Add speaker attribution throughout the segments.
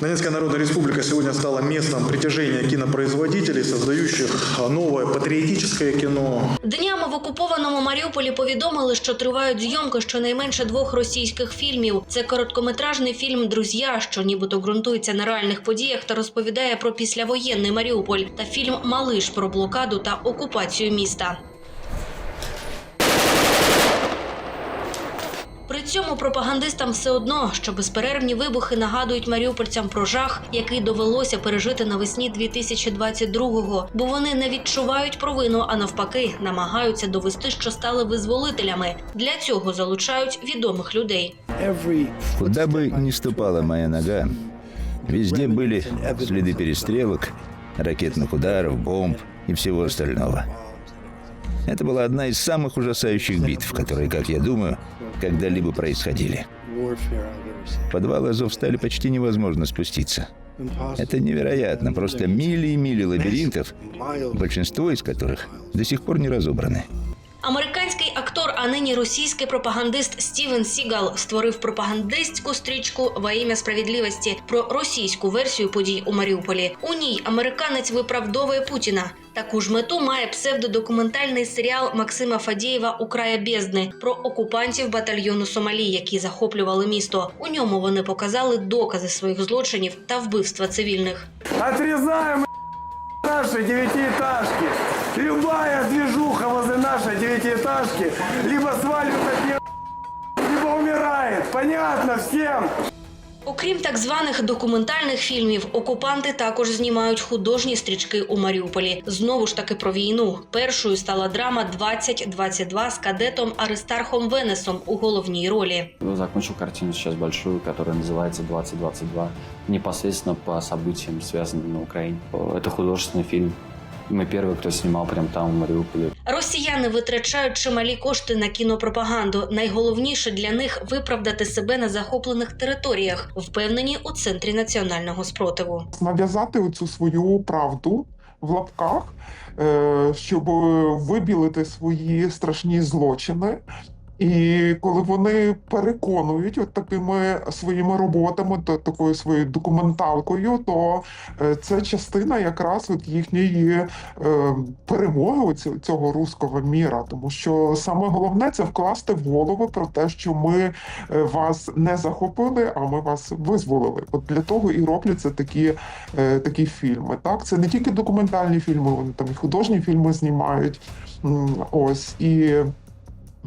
Speaker 1: Донецкая Народная Республика сегодня стала местом притяжения кинопроизводителей, создающих новое патриотическое кино,
Speaker 2: Днями в окупованому Маріуполі повідомили, що тривають зйомки щонайменше двох російських фільмів. Це короткометражний фільм Друзя, що нібито ґрунтується на реальних подіях та розповідає про післявоєнний Маріуполь, та фільм Малиш про блокаду та окупацію міста. цьому пропагандистам все одно, що безперервні вибухи нагадують маріупольцям про жах, який довелося пережити навесні 2022-го, бо вони не відчувають провину, а навпаки, намагаються довести, що стали визволителями. Для цього залучають відомих людей.
Speaker 3: Куда бы ни ступала моя нога, везде были следы перестрелок, ракетных ударов, бомб и всего остального. Это была одна из самых ужасающих битв, которые, как я думаю, когда-либо происходили. В подвал почти невозможно спуститься. Это невероятно, просто мили и мили лабиринтов, большинство из которых до сих пор не разобраны.
Speaker 2: А нині російський пропагандист Стівен Сігал створив пропагандистську стрічку «Во ім'я справедливості про російську версію подій у Маріуполі. У ній американець виправдовує Путіна. Таку ж мету має псевдодокументальний серіал Максима Фадієва У бездни про окупантів батальйону Сомалі, які захоплювали місто. У ньому вони показали докази своїх злочинів та вбивства цивільних.
Speaker 4: Отрезаем наши девятиэтажки Любая движуха возле нашей девятиэтажки либо сваливает от нее, либо умирает. Понятно всем?
Speaker 2: Окрім так званих документальних фільмів, окупанти також знімають художні стрічки у Маріуполі. Знову ж таки про війну. Першою стала драма «2022» з кадетом Аристархом Венесом у головній ролі.
Speaker 5: Закончил картину сейчас большую, которая называется «2022», непосредственно по событиям, связанным на Украине. Это художественный фильм. Мы первые, кто снимал прям там, в Маріуполі.
Speaker 2: Росіяни витрачають чималі кошти на кінопропаганду. Найголовніше для них виправдати себе на захоплених територіях, впевнені у центрі національного спротиву.
Speaker 6: нав'язати оцю свою правду в лапках, е, щоб вибілити свої страшні злочини. І коли вони переконують от такими своїми роботами, то такою своєю документалкою, то це частина якраз от їхньої е, перемоги цього руського міра. Тому що саме головне це вкласти в голови про те, що ми е, вас не захопили, а ми вас визволили. От для того і робляться такі, е, такі фільми. Так, це не тільки документальні фільми, вони там і художні фільми знімають. Ось і.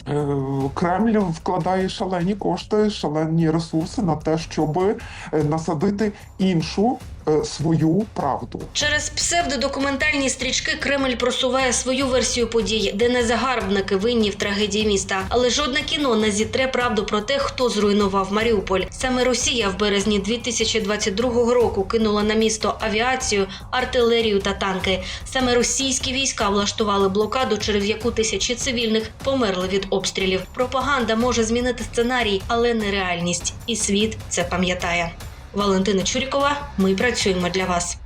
Speaker 6: Е, Кремль вкладає шалені кошти, шалені ресурси на те, щоб е, насадити іншу е, свою правду.
Speaker 2: Через псевдодокументальні стрічки Кремль просуває свою версію подій, де не загарбники винні в трагедії міста. Але жодне кіно не зітре правду про те, хто зруйнував Маріуполь. Саме Росія в березні 2022 року кинула на місто авіацію, артилерію та танки. Саме російські війська влаштували блокаду, через яку тисячі цивільних померли від обстрілів. Пропаганда може змінити сценарій, але не реальність. І світ це пам'ятає. Валентина Чурікова. Ми працюємо для вас.